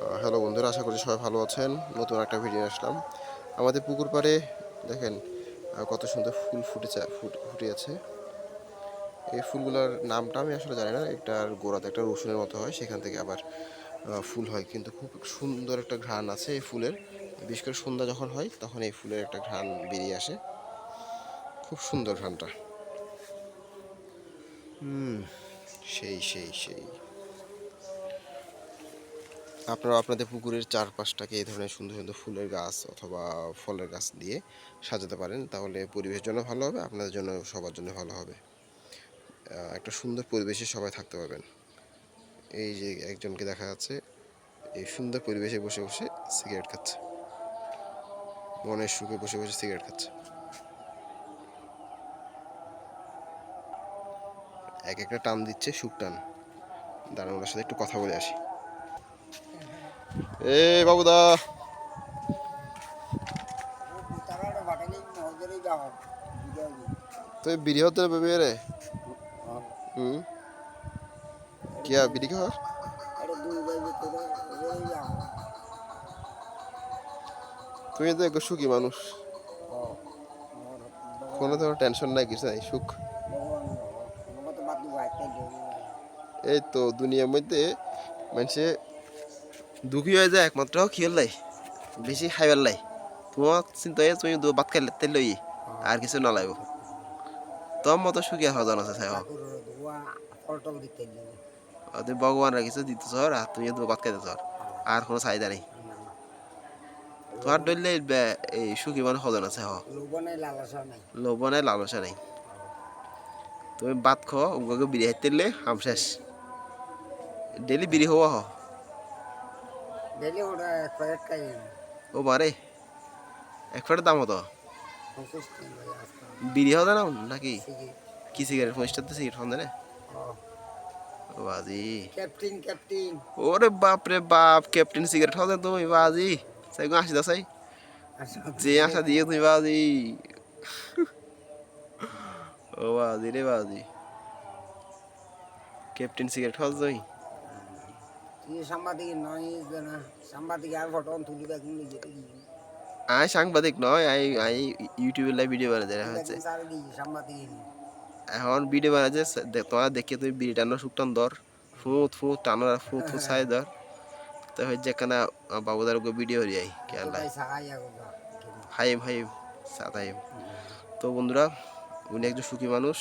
Hello বন্ধুরা, আশা করি সবাই ভালো আছেন। নতুন একটা ভিডিও আসলাম। আমাদের পুকুর পাড়ে, দেখেন কত সুন্দর ফুল ফুটেছে, ফুটে, ফুটিয়েছে। এই ফুলগুলোর নামটা আমি আসলে জানি না এটার গোড়াতে একটা রসুনের মতো হয়, সেখান থেকে আবার ফুল হয়। কিন্তু খুব সুন্দর একটা ঘ্রাণ আছে এই ফুলের। বিশেষ করে সন্ধ্যা যখন হয়, তখন এই ফুলের একটা ঘ্রাণ বেরিয়ে আসে। খুব সুন্দর ঘ্রাণটা। হুম, সেই সেই সেই। আপনারা আপনাদের পুকুরের চারপাশটাকে এই ধরনের সুন্দর সুন্দর ফুলের গাছ অথবা ফলের গাছ দিয়ে সাজাতে পারেন, তাহলে পরিবেশের জন্য ভালো হবে, আপনাদের জন্য, সবার জন্য ভালো হবে। একটা সুন্দর পরিবেশে সবাই থাকতে পারবেন। এই যে একজনকে দেখা যাচ্ছে, এই সুন্দর পরিবেশে বসে বসে সিগারেট খাচ্ছে। মনের সুখে বসে বসে সিগারেট খাচ্ছে। এক একটা টান দিচ্ছে, সুখ টান। দাঁড়ান, ওনার সাথে একটু কথা বলে আসি। এ বাবুদা। তুই বিড়ি হতে হবে রে? হুম? কি বিড়ি খাওয়ার? তুমি তো একটু সুখী মানুষ। কোনো তো টেনশন নাই, কিছু নাই, সুখ। এই তো, দুনিয়ার মধ্যে মানুষে দুঃখী হয়ে যায় একমাত্র খেয়াল লাই বেশি খাইবার লাই তোমার চিন্তা হয় তুমি ভাত খাইলে তেল লই আর কিছু না লাগবো তোর মতো সুখী হওয়া জানা আছে সাহেব দিতে তুমি ভগবানের কিছু দিতেছ আর তুমি দু ভাত খাইতেছ আর কোনো চাহিদা নেই। তোমার ডরলে এই সুখী মানুষ হজন আছে হ নাই লালসা নাই। তুমি ভাত খাও উগাকে বিড়ি হাইতে হাম শেষ ডেলি বিড়ি হওয়া হ ডেলি ওটা এক প্যাকেট খাই ও মারে এক ফেটের দাম দিন বিড়ি হওয়া না নাকি? কি সিগারেট? পঁচিশটা তো সিগারেট খাওয়া না? ও বাজি। Captain captain. ওরে বাপ রে বাপ ক্যাপ্টেন সিগারেট খাওয়া তুমি বাজি। সাই গো আসি দাসাই। যে আশা দিয়ে তুমি বাজি। ও বাজি রে বাজি। ক্যাপ্টেন সিগারেট খাওয়া তুমি সাংবাদিক নয় সাংবাদিক আর ফটো তুলি দেখুন আই সাংবাদিক নয় আই আই ইউটিউবে লাইভ ভিডিও বানাতে দেখা হচ্ছে এখন ভিডিও বানাচ্ছে তোমার দেখে তুমি বিড়ি টানো শুকটান ধর ফুট ফুট টানার ফুট ফুট সাই ধর তো হচ্ছে এখানে বাবুদার গো ভিডিও হরি আই সাহায্য হাইম হাইম সাত হাইম তো বন্ধুরা উনি একজন সুখী মানুষ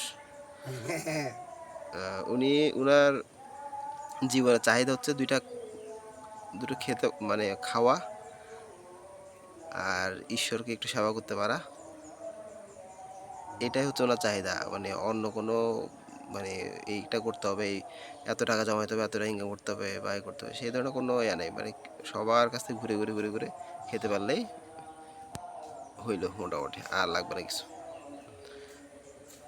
উনি উনার জীবনের চাহিদা হচ্ছে দুইটা, দুটো খেতে মানে খাওয়া আর ঈশ্বরকে একটু সেবা করতে পারা। এটাই হচ্ছে ওনার চাহিদা মানে অন্য কোনো মানে এইটা করতে হবে, এই এত টাকা জমাতে হবে, এত টাকা ইনকাম করতে হবে বা এ করতে হবে, সেই ধরনের কোনো ইয়া নেই মানে সবার কাছ থেকে ঘুরে ঘুরে ঘুরে ঘুরে খেতে পারলেই হইল মোটামুটি, আর লাগবে না কিছু।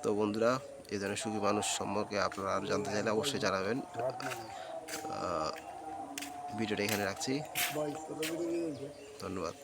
তো বন্ধুরা এই ধরনের সুখী মানুষ সম্পর্কে আপনারা আরও জানতে চাইলে অবশ্যই জানাবেন। ভিডিওটা এখানে রাখছি। ধন্যবাদ।